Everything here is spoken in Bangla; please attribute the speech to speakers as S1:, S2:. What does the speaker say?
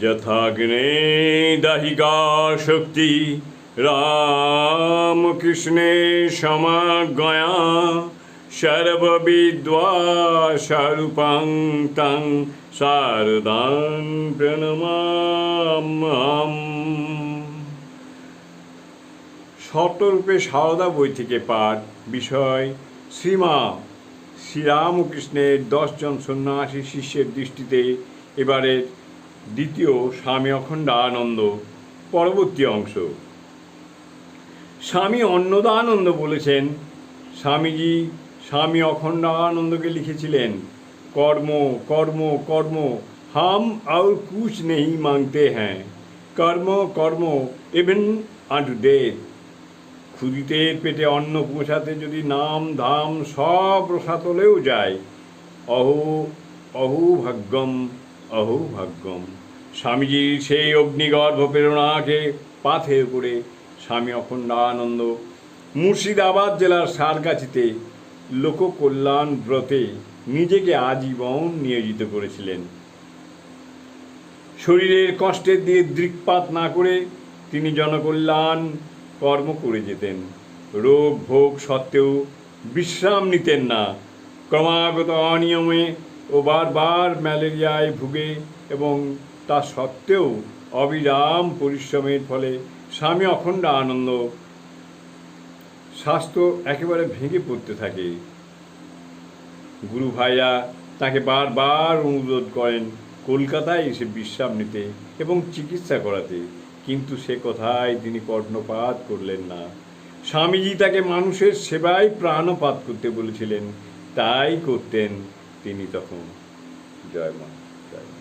S1: যথাগ্নে দাহিকা শক্তি রামকৃষ্ণে সমাগয়া সর্ববিদ্বা স্বরূপাং তং শারদান প্রণমাম। শর্তরূপে সারদা বই থেকে পাঠ বিষয় শ্রীমা শ্রীরামকৃষ্ণের দশজন সন্ন্যাসী শিষ্যের দৃষ্টিতে এবারের দ্বিতীয় স্বামী অখণ্ডানন্দ, পরবর্তী অংশ। স্বামী অন্নদানন্দ বলেছেন, স্বামীজি, স্বামী অখণ্ডানন্দকে লিখেছিলেন, কর্ম কর্ম কর্ম, হাম আর কুছ নেই মাংতে হ্যাঁ কর্ম কর্ম ইভেন আন্টু ডেথ ক্ষুদিতের পেটে অন্ন পৌঁছাতে যদি নাম ধাম সব রসাতলেও যায়, অহো, অহু ভাগ্যম অহু ভাগ্যম স্বামীজির সেই অগ্নিগর্ভ প্রেরণাকে পাথে করে স্বামী অখণ্ডানন্দ মুর্শিদাবাদ জেলার সারগাছিতে লোককল্যাণ ব্রতে নিজেকে আজীবন নিয়োজিত করেছিলেন। শরীরের কষ্টের দিয়ে দৃকপাত না করে তিনি জনকল্যাণ কর্ম করে যেতেন। রোগ ভোগ সত্ত্বেও বিশ্রাম নিতেন না। ক্রমাগত অনিয়মে ও বারবার ম্যালেরিয়ায় ভুগে এবং তা সত্ত্বেও অবিরাম পরিশ্রমের ফলে স্বামী অখণ্ড আনন্দ, স্বাস্থ্য একেবারে ভেঙে পড়তে থাকে। গুরু ভাইয়া তাকে বারবার অনুরোধ করেন কলকাতায় এসে বিশ্রাম নিতে এবং চিকিৎসা করাতে, কিন্তু সে কথায় তিনি কর্ণপাত করলেন না। স্বামীজি তাকে মানুষের সেবায় প্রাণপাত করতে বলেছিলেন, তাই করতেন। তিনি তখন জয় মা জয়